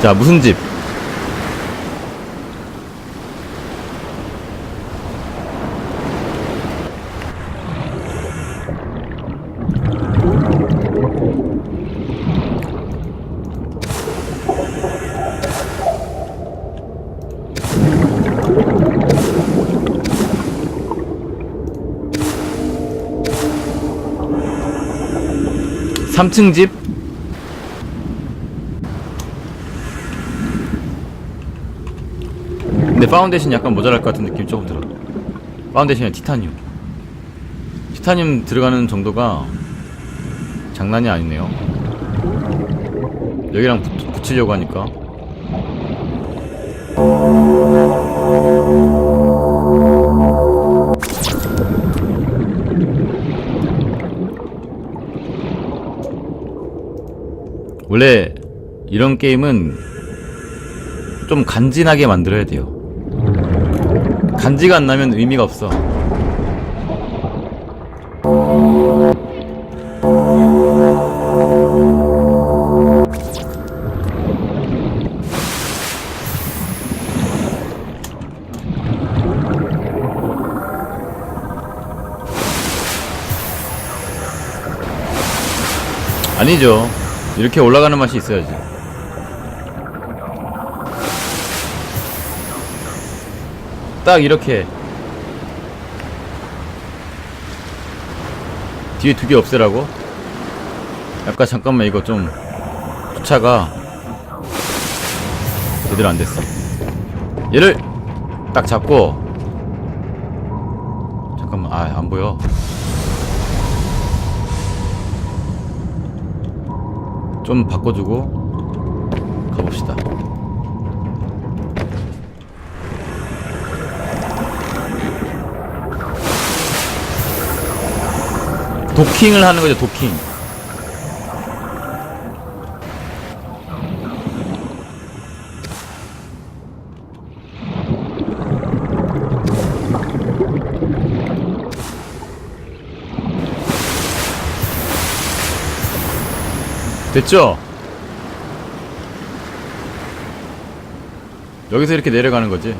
자, 무슨 집? 삼층 집? 근데 파운데이션 약간 모자랄 것 같은 느낌 조금 들어. 파운데이션이 티타늄. 티타늄 들어가는 정도가 장난이 아니네요. 여기랑 붙, 붙이려고 하니까. 원래 이런 게임은 좀 간지나게 만들어야 돼요. 간지가 안 나면 의미가 없어. 아니죠. 이렇게 올라가는 맛이 있어야지. 딱 이렇게 뒤에 두 개 없애라고? 아까 잠깐만 이거 좀 주차가 제대로 안 됐어. 얘를 딱 잡고 잠깐만 아 안 보여. 좀 바꿔주고 가봅시다. 도킹을 하는 거죠, 도킹. 됐죠? 여기서 이렇게 내려가는 거지.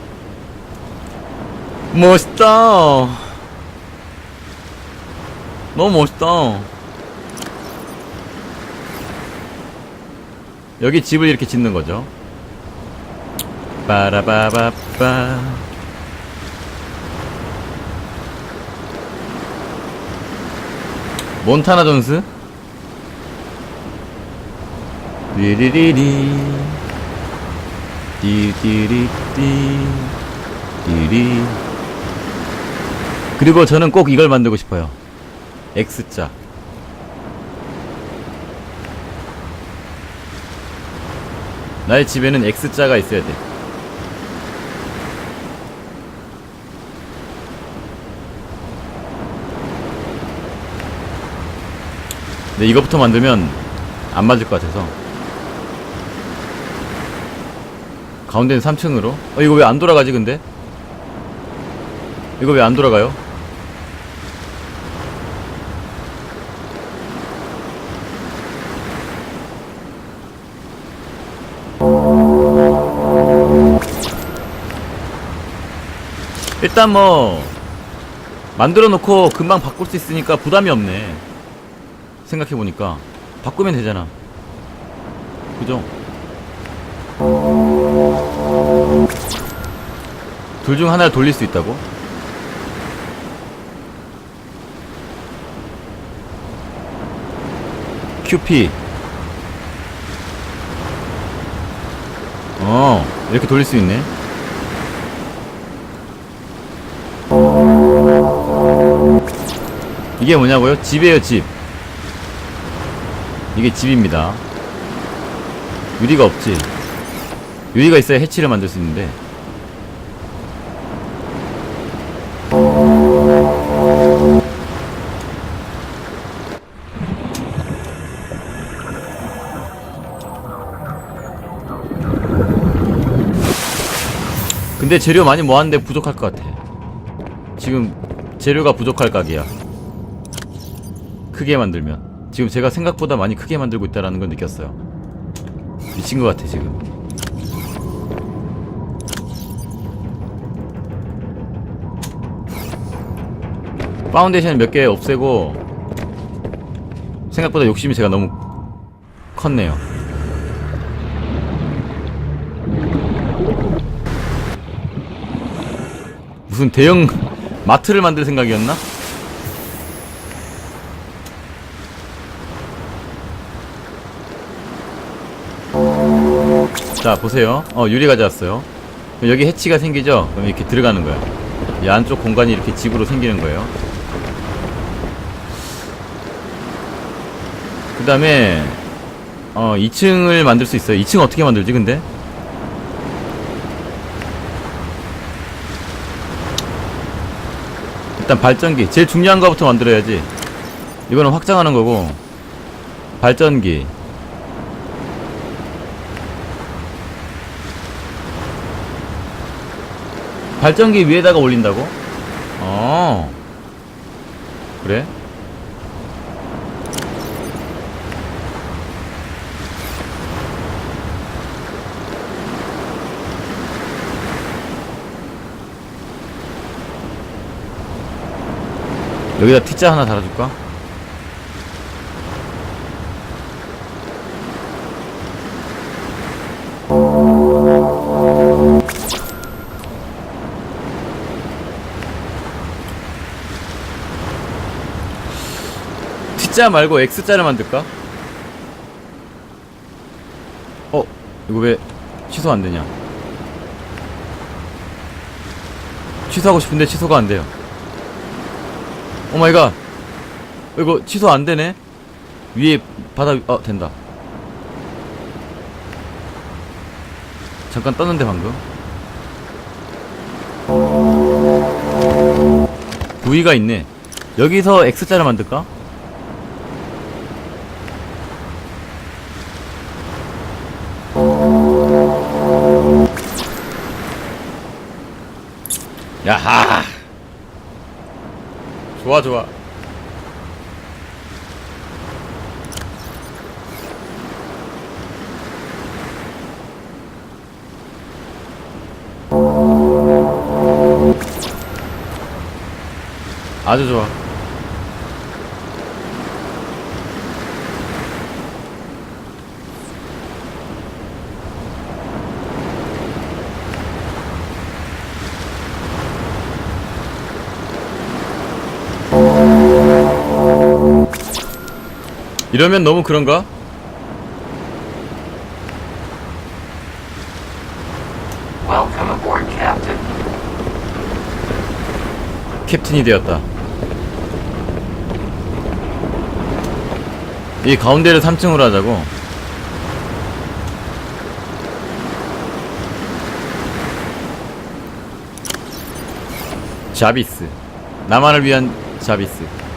멋있다. 너무 멋있다. 여기 집을 이렇게 짓는 거죠. 빠라바바빠. 몬타나 존스? 리리리리. 디디리디. 디리. 그리고 저는 꼭 이걸 만들고 싶어요. X자. 나의 집에는 X자가 있어야 돼. 근데 이거부터 만들면 안 맞을 것 같아서. 가운데는 3층으로. 어, 이거 왜 안 돌아가지, 근데? 이거 왜 안 돌아가요? 일단 뭐 만들어 놓고 금방 바꿀 수 있으니까 부담이 없네. 생각해 보니까 바꾸면 되잖아. 그죠? 둘 중 하나를 돌릴 수 있다고? QP. 어, 이렇게 돌릴 수 있네. 이게 뭐냐고요? 집이에요, 집. 이게 집입니다. 유리가 없지. 유리가 있어야 해치를 만들 수 있는데. 근데 재료 많이 모았는데 부족할 것 같아. 지금 재료가 부족할 각이야. 크게 만들면 지금 제가 생각보다 많이 크게 만들고 있다라는 걸 느꼈어요. 미친 것 같아 지금. 파운데이션 몇 개 없애고 생각보다 욕심이 제가 너무 컸네요. 무슨 대형 마트를 만들 생각이었나? 자 보세요. 어 유리 가져왔어요. 여기 해치가 생기죠? 그럼 이렇게 들어가는 거야. 이 안쪽 공간이 이렇게 집으로 생기는 거예요. 그 다음에 어 2층을 만들 수 있어요. 2층 어떻게 만들지 근데? 일단 발전기. 제일 중요한 거부터 만들어야지. 이거는 확장하는 거고. 발전기 발전기 위에다가 올린다고? 어. 그래? 여기다 T자 하나 달아줄까? T자 말고 X자를 만들까? 어? 이거 왜 취소 안 되냐? 취소하고 싶은데 취소가 안 돼요. 오 마이 갓. 이거 취소 안 되네? 위에 위- 어, 된다. 잠깐 떴는데 방금. 부위가 있네. 여기서 X자를 만들까? 야하! 좋아, 좋아. 아주 좋아. 이러면 너무 그런가? 캡틴이 되었다. 이 가운데를 3층으로 하자고. 자비스. 나만을 위한 자비스.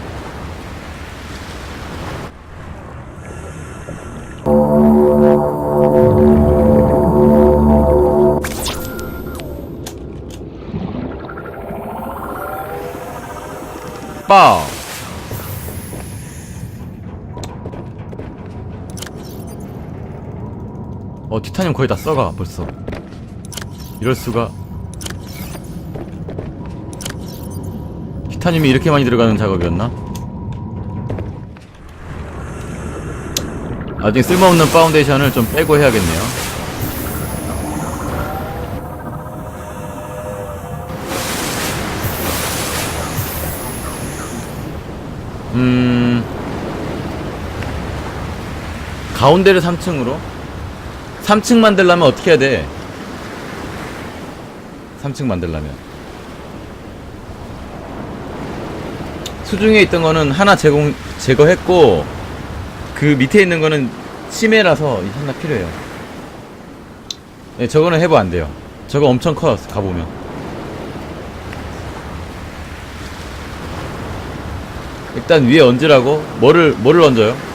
티타늄 거의 다 써가 벌써. 이럴 수가. 티타늄이 이렇게 많이 들어가는 작업이었나? 나중에 쓸모없는 파운데이션을 좀 빼고 해야겠네요. 음 가운데를 3층으로 3층 만들려면 어떻게 해야 돼? 3층 만들려면 수중에 있던 거는 하나 제공 제거했고 그 밑에 있는 거는 심해라서 하나 필요해요. 네, 저거는 해보 안 돼요. 저거 엄청 커요. 가보면. 일단 위에 얹으라고 뭐를 뭐를 얹어요?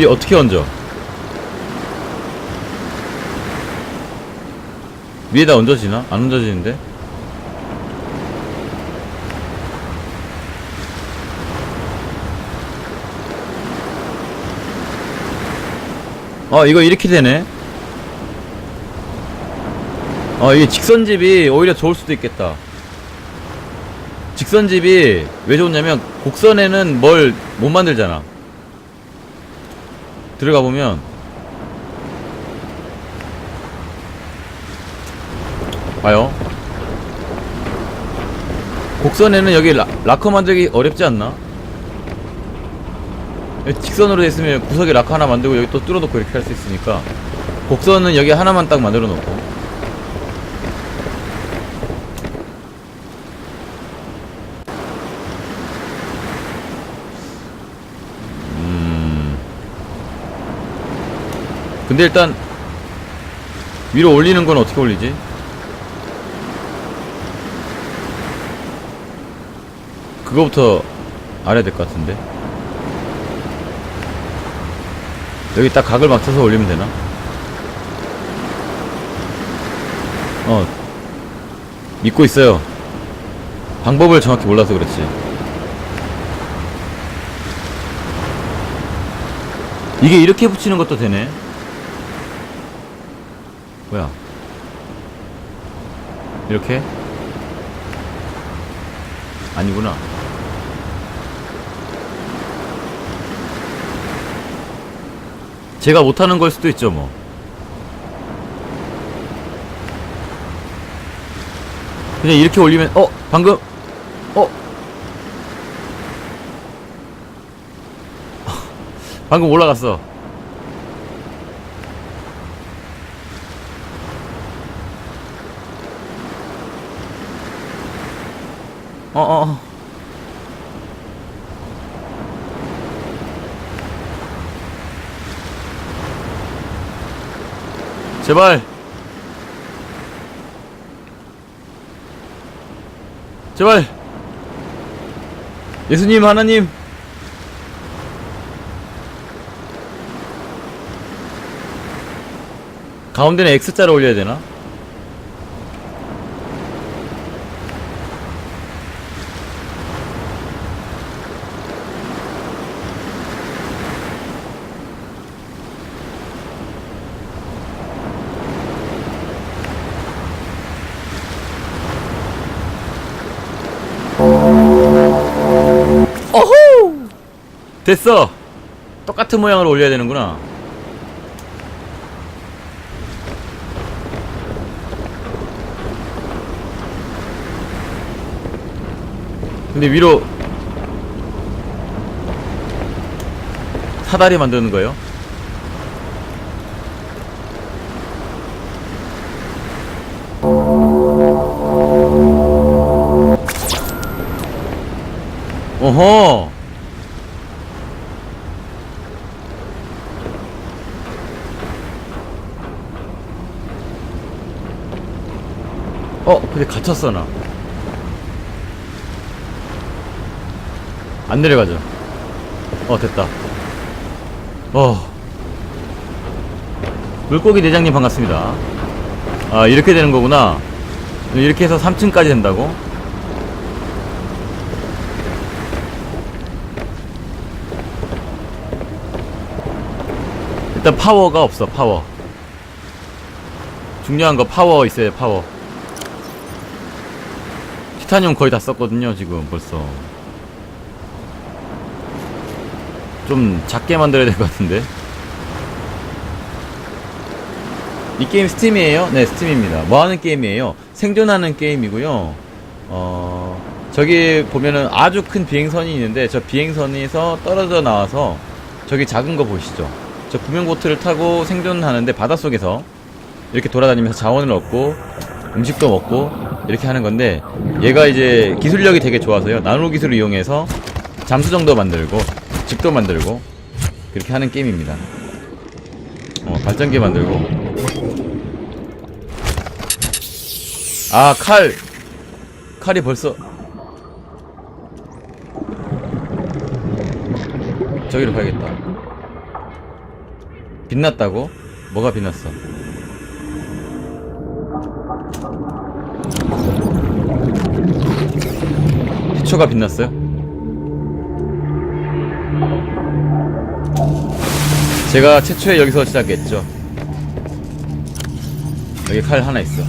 집이 어떻게 얹어? 위에다 얹어지나? 안 얹어지는데? 어 이거 이렇게 되네 어, 이게 직선집이 오히려 좋을 수도 있겠다. 직선집이 왜 좋냐면 곡선에는 뭘 못 만들잖아. 들어가 보면 봐요. 곡선에는 여기 라, 락커 만들기 어렵지 않나? 직선으로 됐으면 구석에 락커 하나 만들고 여기 또 뚫어놓고 이렇게 할 수 있으니까 곡선은 여기 하나만 딱 만들어 놓고 근데 일단 위로 올리는 건 어떻게 올리지? 그거부터 알아야 될 것 같은데. 여기 딱 각을 맞춰서 올리면 되나? 어. 믿고 있어요. 방법을 정확히 몰라서 그렇지. 이게 이렇게 붙이는 것도 되네 뭐야? 이렇게? 아니구나. 제가 못하는 걸 수도 있죠 뭐. 그냥 이렇게 올리면 어 방금 어. 방금 올라갔어 어어 어. 제발. 제발. 예수님 하나님. 가운데는 X자로 올려야 되나? 됐어! 똑같은 모양으로 올려야 되는구나. 근데 위로 사다리 만드는 거예요? 어허! 어, 근데 갇혔어, 나. 안 내려가죠. 어, 됐다. 어. 물고기 대장님 반갑습니다. 아, 이렇게 되는 거구나. 이렇게 해서 3층까지 된다고? 일단 파워가 없어 파워 중요한 거 파워 있어요 파워 티타늄 거의 다 썼거든요 지금 벌써. 좀 작게 만들어야 될 것 같은데. 이 게임 스팀이에요? 네 스팀입니다. 뭐하는 게임이에요? 생존하는 게임이고요. 어 저기 보면은 아주 큰 비행선이 있는데 저 비행선에서 떨어져 나와서 저기 작은 거 보시죠? 저 구명보트를 타고 생존하는데 바닷속에서 이렇게 돌아다니면서 자원을 얻고 음식도 먹고 이렇게 하는 건데 얘가 이제 기술력이 되게 좋아서요. 나노 기술을 이용해서 잠수정도 만들고 집도 만들고 그렇게 하는 게임입니다. 어, 발전기 만들고. 아 칼! 칼이 벌써 저기로 가야겠다. 빛났다고? 뭐가 빛났어? 초가 빛났어요? 제가 최초에 여기서 시작했죠. 여기 칼 하나 있어.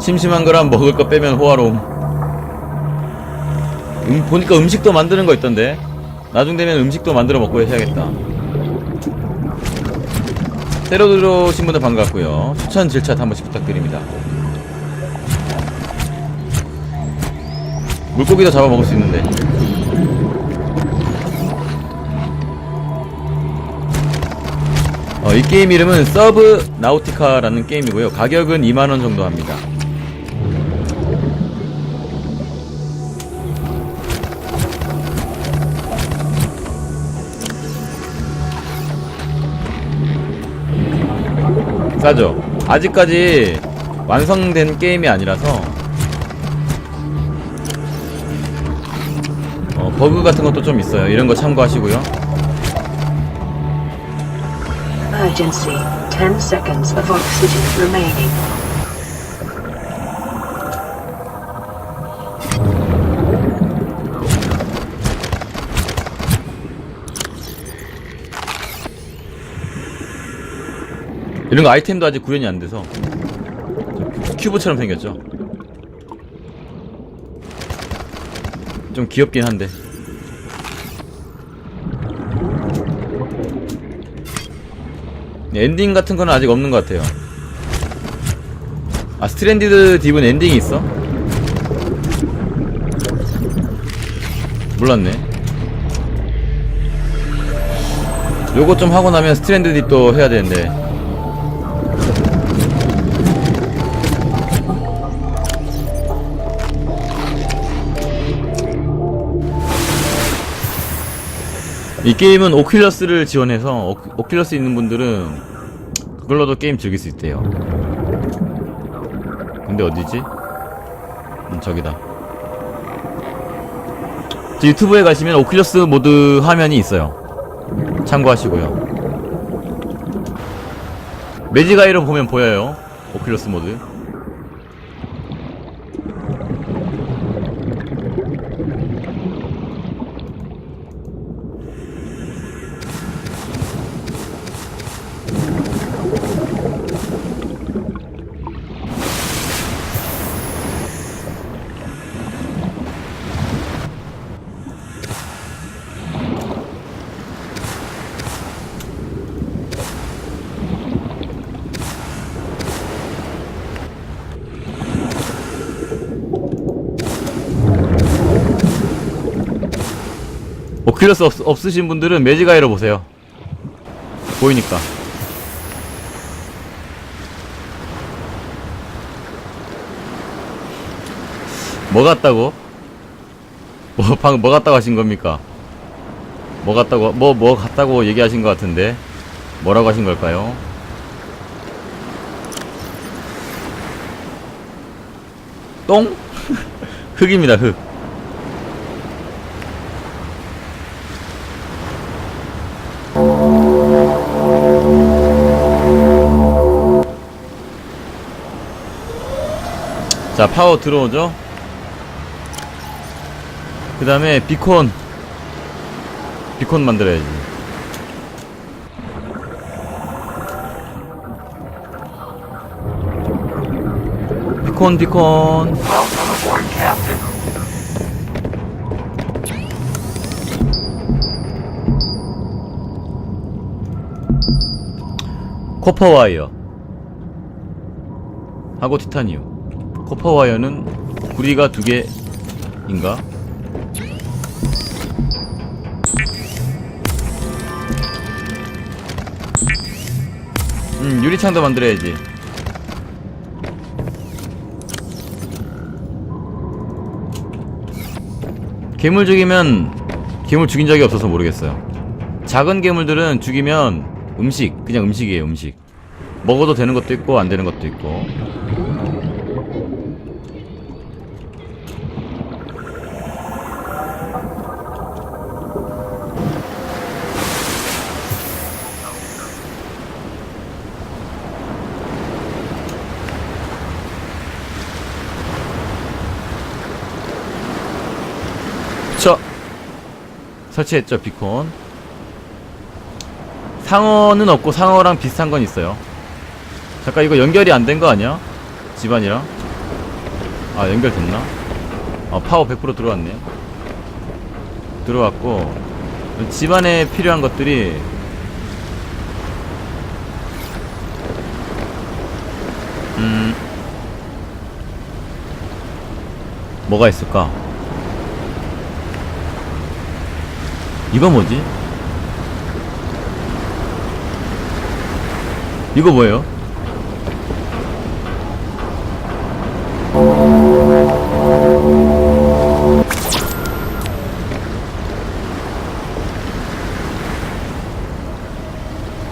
심심한 거랑 먹을 거 빼면 호화로움. 음, 보니까 음식도 만드는 거 있던데. 나중 되면 음식도 만들어 먹고 해야겠다. 새로 들어오신 분들 반갑고요. 추천 질차 한 번씩 부탁드립니다. 물고기도 잡아 먹을 수 있는데. 어, 이 게임 이름은 서브 나우티카라는 게임이고요. 가격은 2만원 정도 합니다. 싸죠? 아직까지 완성된 게임이 아니라서 어, 버그 같은 것도 좀 있어요. 이런 거 참고하시고요. Emergency. 10 seconds of oxygen remaining. 이런 거 아이템도 아직 구현이 안 돼서 좀 큐브처럼 생겼죠. 좀 귀엽긴 한데. 엔딩 같은 거는 아직 없는 것 같아요. 아 스트랜디드 딥은 엔딩이 있어? 몰랐네. 요거 좀 하고 나면 스트랜드 딥도 해야 되는데. 이 게임은 오큘러스를 지원해서 오, 오큘러스 있는 분들은 그걸로도 게임 즐길 수 있대요. 근데 어디지? 음, 저기다. 저 유튜브에 가시면 오큘러스 모드 화면이 있어요. 참고하시고요. 매지가이로 보면 보여요. 오큘러스 모드. 오큘러스 없, 없으신 분들은 매지가이로 보세요. 보이니까. 뭐 같다고? 뭐, 방금 뭐 같다고 하신 겁니까? 뭐 같다고, 뭐, 뭐 같다고 얘기하신 것 같은데? 뭐라고 하신 걸까요? 똥? 흙입니다, 흙. 자 파워 들어오죠? 그 다음에 비콘. 비콘 만들어야지. 비콘 비콘. 코퍼 와이어. 하고 티타니움 코퍼 와이어는 구리가 두 개인가? 음 유리창도 만들어야지. 괴물 죽이면 괴물 죽인 적이 없어서 모르겠어요. 작은 괴물들은 죽이면 음식 그냥 음식이에요 음식. 먹어도 되는 것도 있고 안 되는 것도 있고 저 설치했죠 비콘 상어는 없고 상어랑 비슷한 건 있어요 잠깐 이거 연결이 안 된 거 아니야? 집안이랑 아 연결됐나? 아 파워 100% 들어왔네 들어왔고 집안에 필요한 것들이 음 뭐가 있을까? 이거 뭐지? 이거 뭐예요?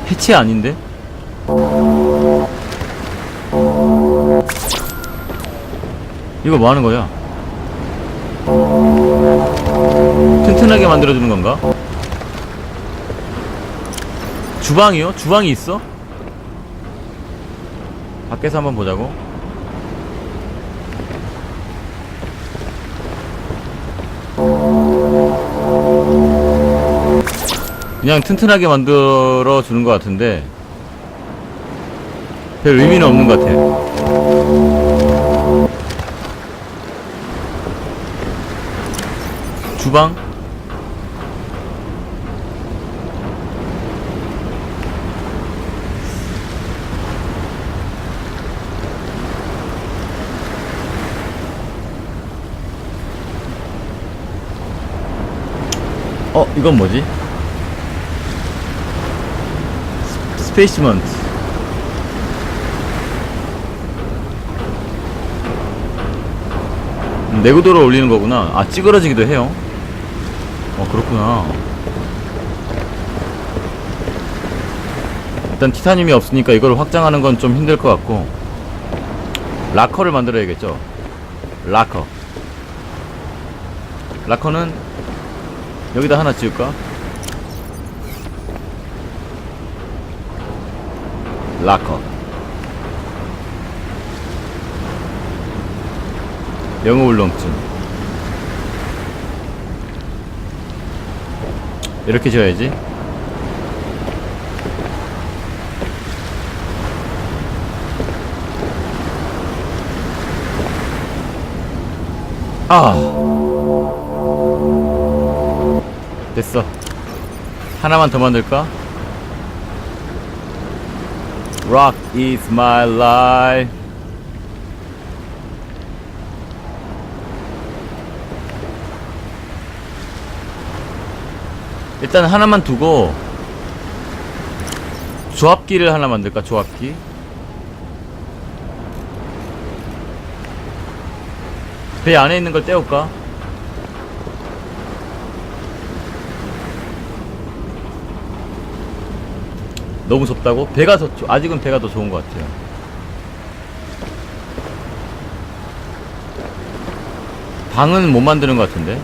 해치 아닌데? 이거 뭐 하는 거야? 만들어주는 건가? 주방이요? 주방이 있어? 밖에서 한번 보자고. 그냥 튼튼하게 만들어 주는 것 같은데 별 의미는 없는 것 같아. 주방? 어, 이건 뭐지? 스페이스먼트 음, 내구도를 올리는 거구나. 아 찌그러지기도 해요. 어 그렇구나. 일단 티타늄이 없으니까 이걸 확장하는 건 좀 힘들 것 같고. 락커를 만들어야겠죠. 락커. 락커는 여기다 하나 지을까? 락커. 영어 울렁증. 이렇게 지어야지. 아 됐어 하나만 더 만들까? Rock is my life. 일단 하나만 두고 조합기를 하나 만들까? 조합기. 배 안에 있는 걸 떼올까? 너무 좁다고? 배가 더, 좋- 아직은 배가 더 좋은 것 같아요. 방은 못 만드는 것 같은데?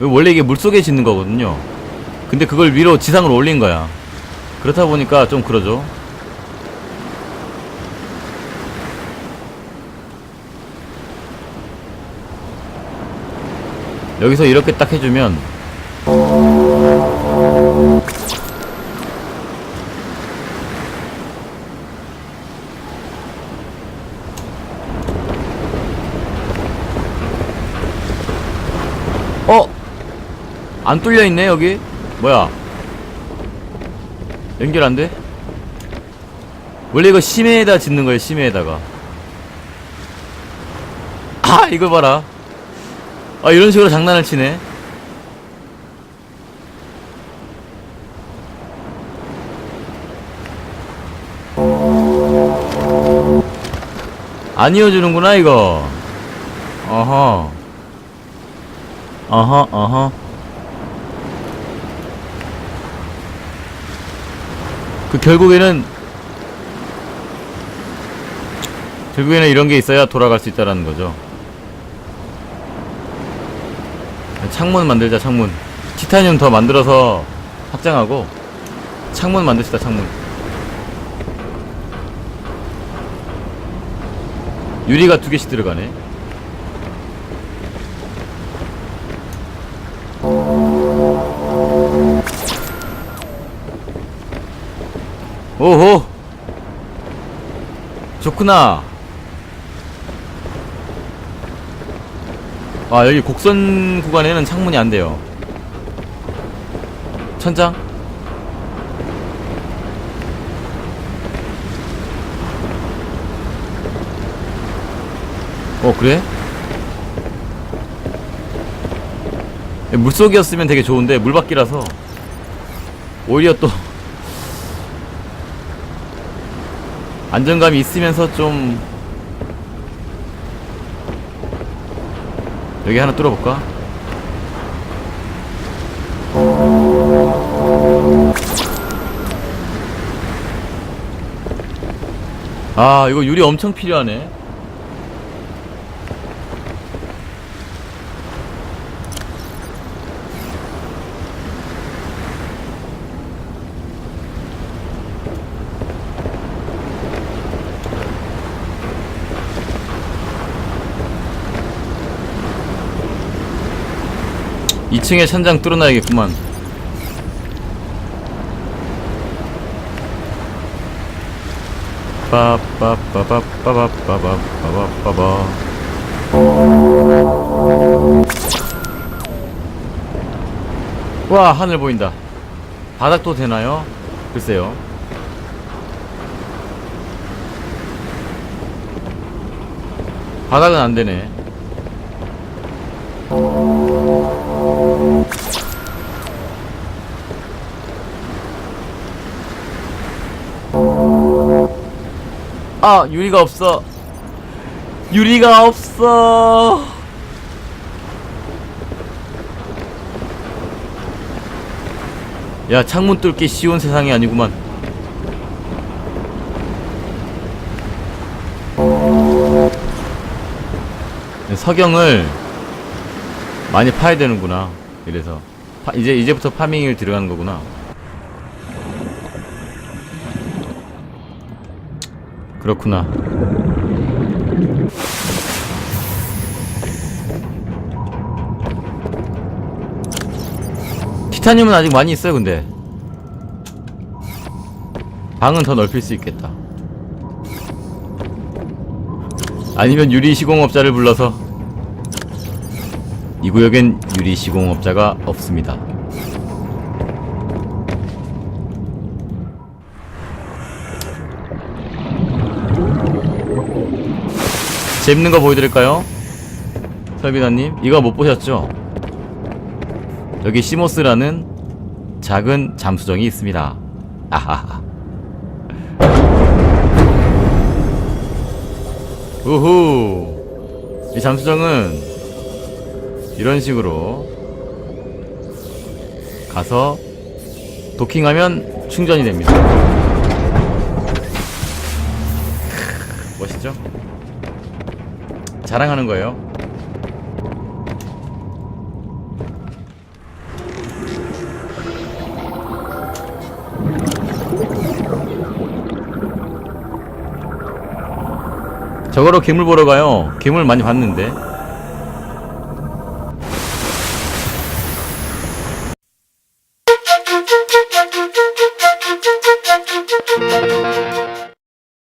원래 이게 물속에 짓는 거거든요. 근데 그걸 위로 지상으로 올린 거야. 그렇다 보니까 좀 그러죠. 여기서 이렇게 딱 해주면 안 뚫려 있네 여기? 뭐야? 연결 안 돼? 원래 이거 심해에다 짓는 거예요 심해에다가 아 이거 봐라 아 이런 식으로 장난을 치네 안 이어주는구나 이거 어허 어허 어허 그 결국에는 결국에는 이런 게 있어야 돌아갈 수 있다라는 거죠. 창문 만들자 창문. 티타늄 더 만들어서 확장하고 창문 만듭시다 창문. 유리가 두 개씩 들어가네 오호. 좋구나. 아 여기 곡선 구간에는 창문이 안 돼요. 천장? 어 그래? 물속이었으면 되게 좋은데 물밖이라서. 오히려 또 안정감이 있으면서 좀 여기 하나 뚫어볼까? 아 이거 유리 엄청 필요하네 이층에 천장 뚫어놔야겠구만 빠빠빠빠빠빠빠빠빠빠 와 하늘 보인다 바닥도 되나요? 글쎄요 바닥은 안 되네 아 유리가 없어. 유리가 없어. 야 창문 뚫기 쉬운 세상이 아니구만. 석영을 많이 파야 되는구나. 이래서. 파- 이제 이제부터 파밍을 들어가는 거구나 그렇구나. 티타늄은 아직 많이 있어요 근데. 방은 더 넓힐 수 있겠다. 아니면 유리 시공업자를 불러서. 이 구역엔 유리 시공업자가 없습니다 재밌는 거 보여드릴까요? 설비다님 이거 못 보셨죠? 여기 시모스라는 작은 잠수정이 있습니다 아하하 우후 이 잠수정은 이런 식으로 가서 도킹하면 충전이 됩니다 자랑하는 거예요. 저거로 괴물 보러 가요. 괴물 많이 봤는데.